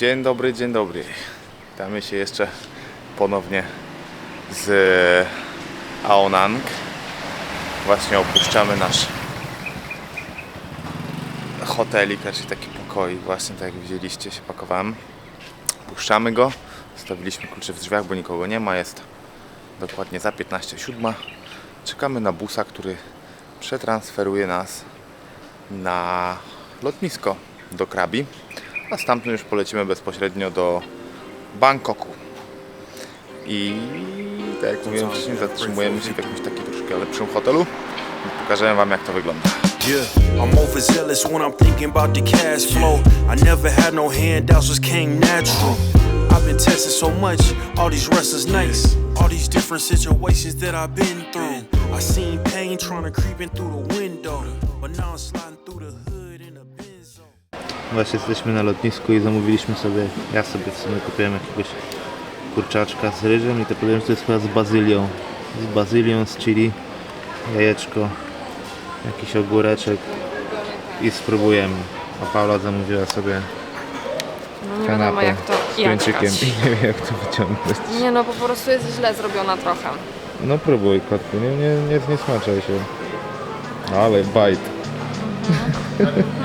Dzień dobry, dzień dobry. Witamy się jeszcze ponownie z Aonang. Właśnie opuszczamy nasz hotelik, raczej taki pokoi. Właśnie tak jak widzieliście się pakowałem. Opuszczamy go. Zostawiliśmy klucze w drzwiach, bo nikogo nie ma. Jest dokładnie za 15.07. Czekamy na busa, który przetransferuje nas na lotnisko do Krabi, a stamtąd już polecimy bezpośrednio do Bangkoku. I tak jak mówiłem wcześniej, zatrzymujemy się w jakimś takim troszkę lepszym hotelu i pokażę Wam jak to wygląda. Yeah, I'm overzealous when I'm thinking about the cash flow. I never had no handouts, just came natural. I've been tested so much, all these wrestlers nice. All these different situations that I've been through. I seen pain trying to creep in through the window. But now I'm sliding Właśnie jesteśmy na lotnisku i zamówiliśmy sobie, ja sobie w sumie kupiłem jakiegoś kurczaczka z ryżem i to powiem, że to jest chyba z bazylią. Z bazylią, z chili, jajeczko, jakiś ogóreczek i spróbujemy. A Paula zamówiła sobie No nie wiadomo kanapę jak to z jadać. i nie wiem jak to wyciągnąć. Nie no, po prostu jest źle zrobiona trochę. No próbuj kotku, nie, nie, nie, nie smaczaj się. Ale bajt.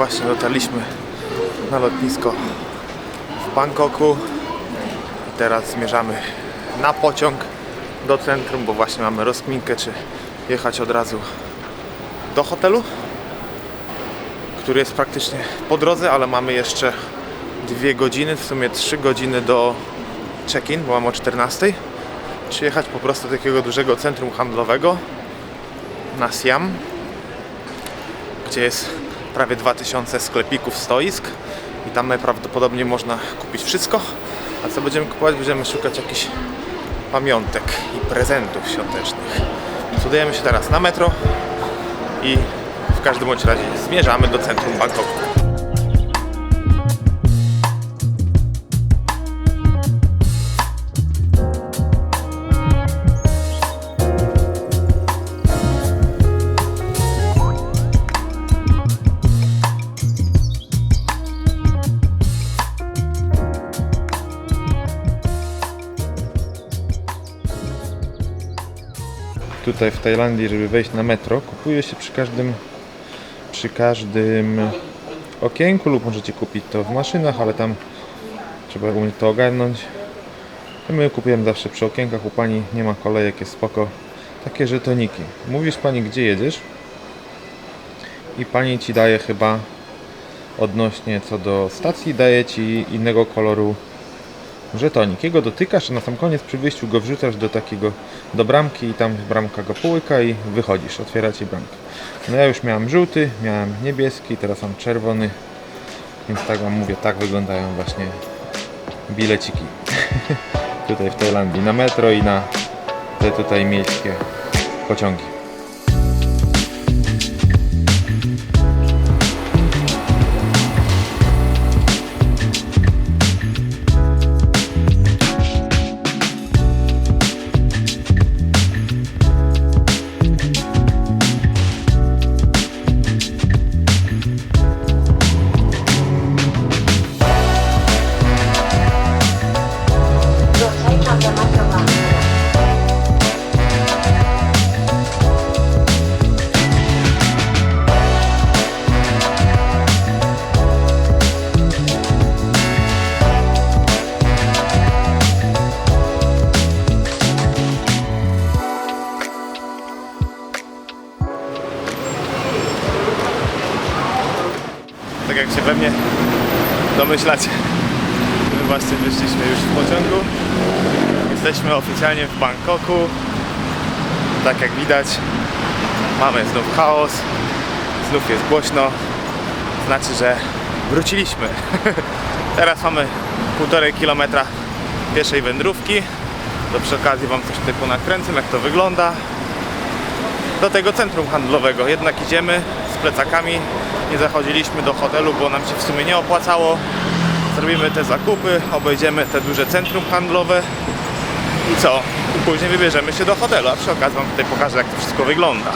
właśnie dotarliśmy na lotnisko w Bangkoku. I teraz zmierzamy na pociąg do centrum, bo właśnie mamy rozkminkę, czy jechać od razu do hotelu, który jest praktycznie po drodze, ale mamy jeszcze dwie godziny, w sumie trzy godziny do check-in, bo mamy o 14, czy jechać po prostu do takiego dużego centrum handlowego na Siam, gdzie jest prawie 2000 sklepików, stoisk i tam najprawdopodobniej można kupić wszystko. A co będziemy kupować? Będziemy szukać jakichś pamiątek i prezentów świątecznych. Cudujemy się teraz na metro i w każdym bądź razie zmierzamy do centrum Bangkoku. Tutaj w Tajlandii, żeby wejść na metro, kupuje się przy każdym przy każdym okienku lub możecie kupić to w maszynach, ale tam trzeba umieć to ogarnąć. My kupujemy zawsze przy okienkach, u pani nie ma kolejek, jest spoko. Takie żetoniki. Mówisz pani gdzie jedziesz i pani ci daje chyba odnośnie co do stacji, daje ci innego koloru żetonik. Jego dotykasz, a na sam koniec przy wyjściu go wrzucasz do takiego, do bramki i tam bramka go połyka i wychodzisz, otwiera ci bramkę. No ja już miałem żółty, miałem niebieski, teraz mam czerwony, więc tak wam mówię, tak wyglądają właśnie bileciki. tutaj w Tajlandii, na metro i na te tutaj miejskie pociągi. Domyślacie. My właśnie wyszliśmy już z pociągu. Jesteśmy oficjalnie w Bangkoku. Tak jak widać, mamy znów chaos, znów jest głośno. Znaczy, że wróciliśmy. Teraz mamy półtorej kilometra pieszej wędrówki. To przy okazji Wam coś tutaj ponakręcę, jak to wygląda. Do tego centrum handlowego. Jednak idziemy z plecakami. Nie zachodziliśmy do hotelu, bo nam się w sumie nie opłacało. Zrobimy te zakupy, obejdziemy te duże centrum handlowe i co? I później wybierzemy się do hotelu, a przy okazji Wam tutaj pokażę, jak to wszystko wygląda.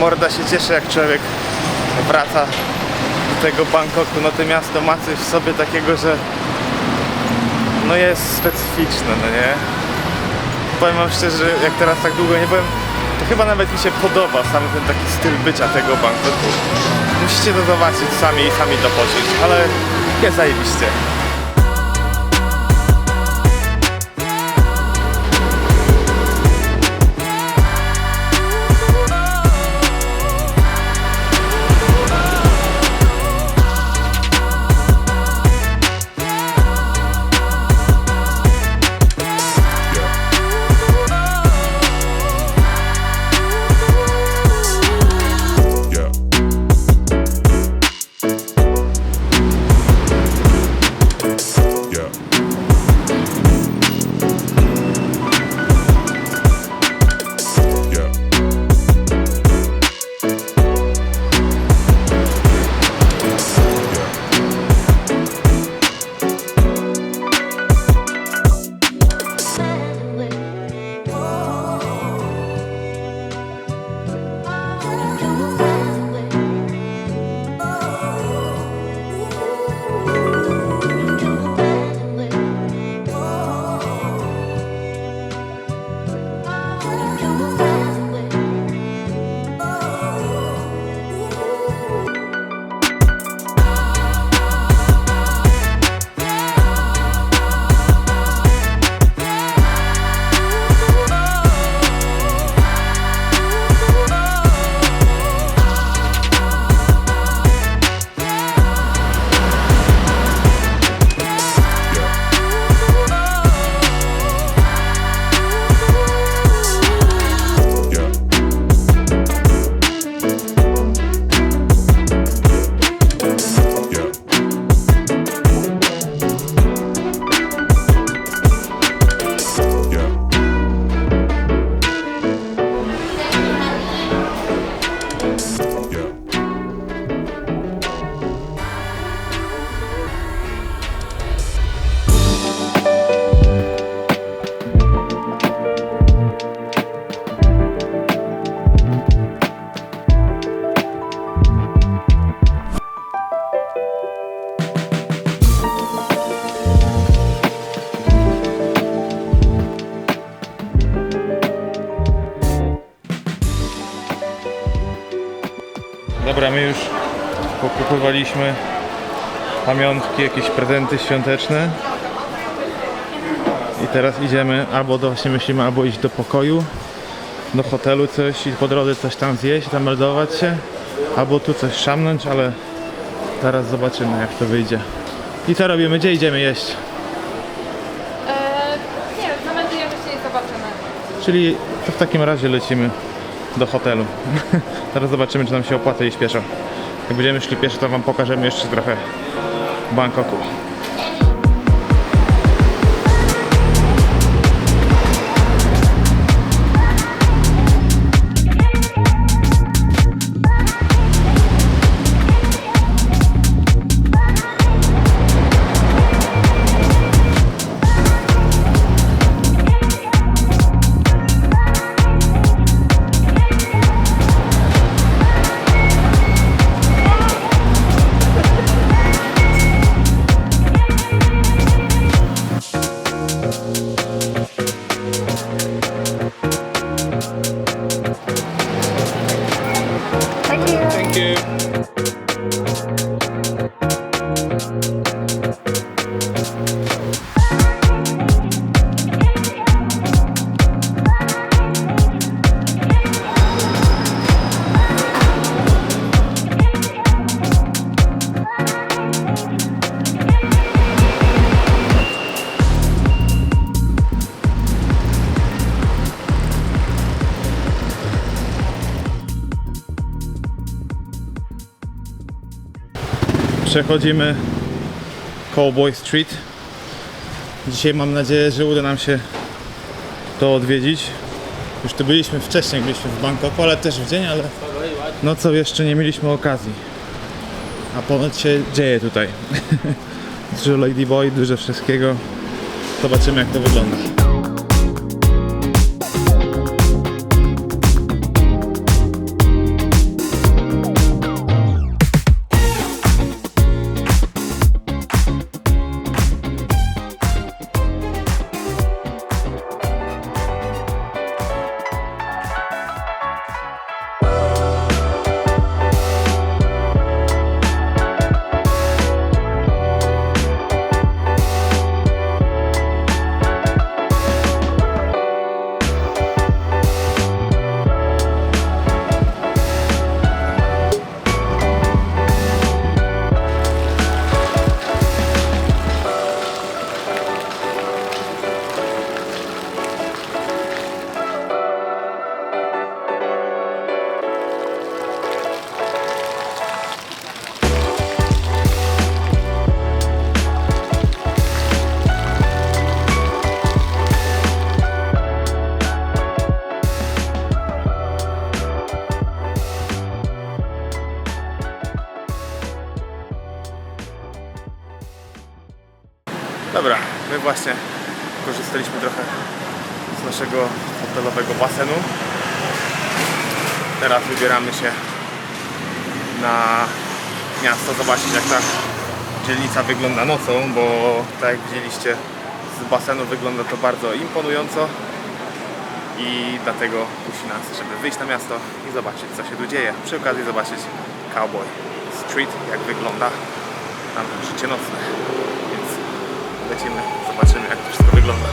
Morda się cieszy, jak człowiek wraca do tego Bangkoku. No to miasto ma coś w sobie takiego, że no jest specyficzne, no nie? Powiem wam szczerze, jak teraz tak długo nie byłem, to chyba nawet mi się podoba sam ten taki styl bycia tego Bangkoku. Musicie to zobaczyć sami i sami to poczuć, ale zajebiście. Dobra, my już pokupowaliśmy pamiątki, jakieś prezenty świąteczne. I teraz idziemy albo do, właśnie myślimy, albo iść do pokoju, do hotelu coś i po drodze coś tam zjeść, zameldować się, albo tu coś szamnąć, ale zaraz zobaczymy jak to wyjdzie. I co robimy? Gdzie idziemy jeść? Eee, nie wiem, zameldujemy się i zobaczymy. Czyli to w takim razie lecimy do hotelu. Teraz zobaczymy, czy nam się opłaca iść pieszo. Jak będziemy szli pieszo, to Wam pokażemy jeszcze trochę Bangkoku. Przechodzimy Cowboy Street. Dzisiaj mam nadzieję, że uda nam się to odwiedzić. Już tu byliśmy wcześniej, byliśmy w Bangkoku, ale też w dzień, ale no co jeszcze nie mieliśmy okazji. A ponoć się dzieje tutaj. Dużo Ladyboy, dużo wszystkiego. Zobaczymy jak to wygląda. Właśnie korzystaliśmy trochę z naszego hotelowego basenu. Teraz wybieramy się na miasto, zobaczyć jak ta dzielnica wygląda nocą, bo tak jak widzieliście z basenu wygląda to bardzo imponująco i dlatego kusi nas, żeby wyjść na miasto i zobaczyć co się tu dzieje. Przy okazji zobaczyć Cowboy Street, jak wygląda tam życie nocne. Lecimy, zobaczymy jak to wszystko wygląda.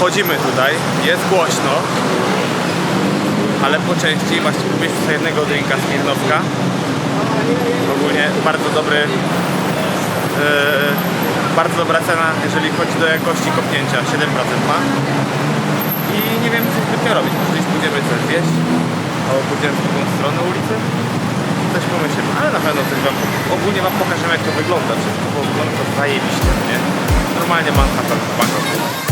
Chodzimy tutaj, jest głośno, ale po części właśnie kupię sobie jednego drinka z Mirnowka. Ogólnie bardzo dobry, yy, bardzo dobra cena, jeżeli chodzi do jakości kopnięcia, 7% ma. I nie wiem co zbytnio robić, może gdzieś pójdziemy coś zjeść, albo pójdziemy w drugą stronę ulicy. Coś pomyślimy, ale na pewno coś wam, ogólnie wam pokażemy jak to wygląda wszystko, bo wygląda to zajebiście, no nie? Normalnie Manhattan w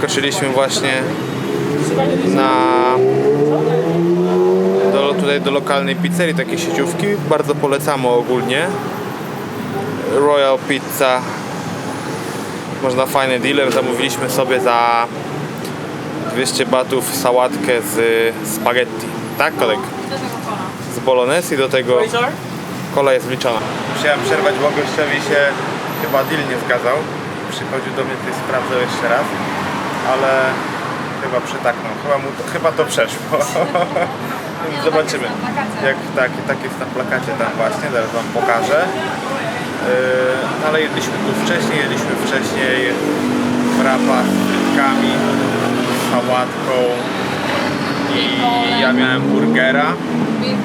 Zaskoczyliśmy właśnie na do, tutaj do lokalnej pizzerii, takiej sieciówki. Bardzo polecamy ogólnie. Royal Pizza. Można fajny dealer. Zamówiliśmy sobie za 200 batów sałatkę z spaghetti. Tak, kolek? Z bolognese i do tego kola jest wliczona. Musiałem przerwać, bo gościowi się chyba deal nie zgadzał. Przychodził do mnie tutaj sprawdzał jeszcze raz, ale chyba przytaknął. Chyba, mu chyba to przeszło. Zobaczymy. Jak tak, tak jest na plakacie tam właśnie, zaraz wam pokażę. Yy, no ale jedliśmy tu wcześniej, jedliśmy wcześniej wrapa z frytkami, sałatką i ja miałem burgera,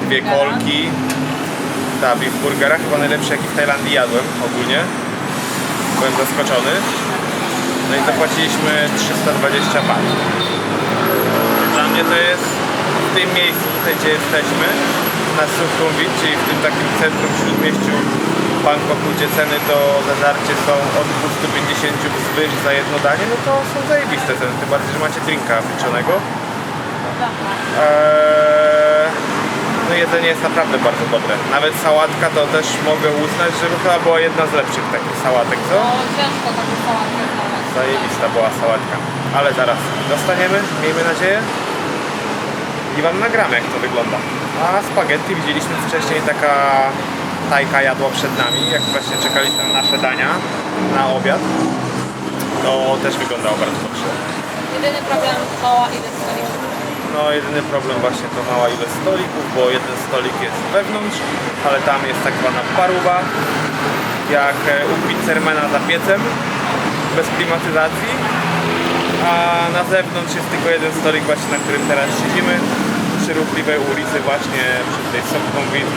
dwie kolki. Ta beef burgera, chyba najlepszy jaki w Tajlandii jadłem ogólnie. Byłem zaskoczony. No i zapłaciliśmy 320 baht. Dla mnie to jest w tym miejscu, tutaj gdzie jesteśmy, na Sukhumvit, czyli w tym takim centrum śródmieściu Bangkoku, gdzie ceny to za żarcie są od 250 wzwyż za jedno danie, no to są zajebiste ceny, tym bardziej, że macie drinka wliczonego. Eee, no jedzenie jest naprawdę bardzo dobre. Nawet sałatka to też mogę uznać, że chyba była jedna z lepszych takich sałatek, co? No ciężko taką sałatkę znaleźć. Zajebista była sałatka. Ale zaraz dostaniemy, miejmy nadzieję. I wam nagramy jak to wygląda. A spaghetti widzieliśmy wcześniej taka tajka jadła przed nami, jak właśnie czekaliśmy na nasze dania na obiad. To też wyglądało bardzo dobrze. Jedyny problem mała ilość stolików. No jedyny problem właśnie to mała ilość stolików, bo jeden stolik jest wewnątrz, ale tam jest tak zwana paruwa, jak e, u pizzermana za piecem, bez klimatyzacji. A na zewnątrz jest tylko jeden stolik właśnie, na którym teraz siedzimy, przy ruchliwej ulicy właśnie przy tej Sukhumvit,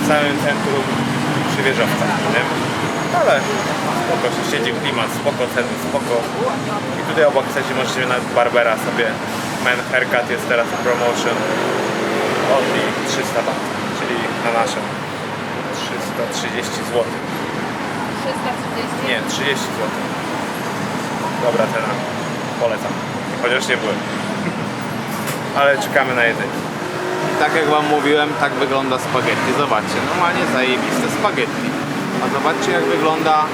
w całym centrum przy wieżowcach, nie? Ale spoko się siedzi klimat, spoko ceny, spoko. I tutaj obok chcecie możecie nawet Barbera sobie Men Haircut jest teraz promotion only 300 bat, czyli na nasze 330 zł. 330. Nie, 30 zł. Dobra cena, polecam. Chociaż nie byłem. Ale czekamy na jedzenie. Tak jak wam mówiłem, tak wygląda spaghetti. Zobaczcie, normalnie zajebiste spaghetti. A zobaczcie jak wygląda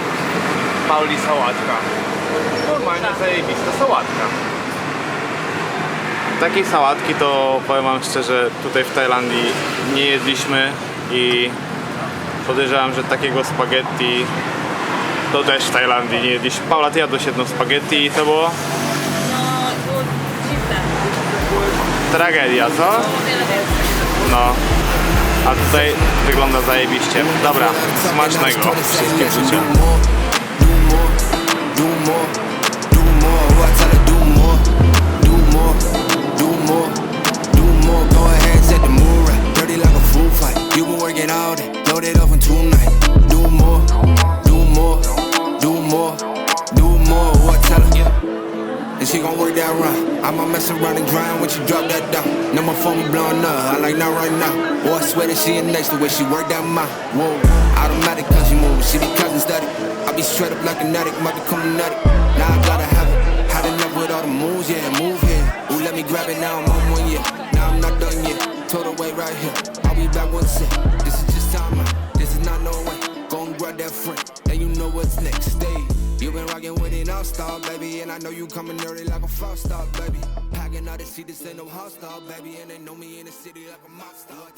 Pauli sałatka. Normalnie zajebista sałatka. Takiej sałatki to powiem wam szczerze, tutaj w Tajlandii nie jedliśmy i podejrzewam, że takiego spaghetti to też w Tajlandii nie jedliśmy. Paula, ty jadłeś jedno spaghetti i to było No, było dziwne. tragedia, co? No. A tutaj wygląda zajebiście. Dobra, smacznego wszystkim more, do she gon' work that run. I'ma mess around and grind when she drop that down. Now my phone be blowing up, I like not right now. Boy, I swear that she in next the way she work that mouth. Whoa, automatic cause she move, she be cousin study. I be straight up like an addict, might be coming nutty. Now I gotta have it. Had enough with all the moves, yeah, move here. Ooh, let me grab it now, I'm on one yeah. Now I'm not done yet. Her wait right here. I'll be back one sec. This is just time out. This is not no way. Go and grab that friend, and you know what's next. Stay. You been rockin' with an all-star, baby, and I know you coming early like a five star, baby. Packing out the seat, this ain't no hostile, baby, and they know me in the city like a mob star.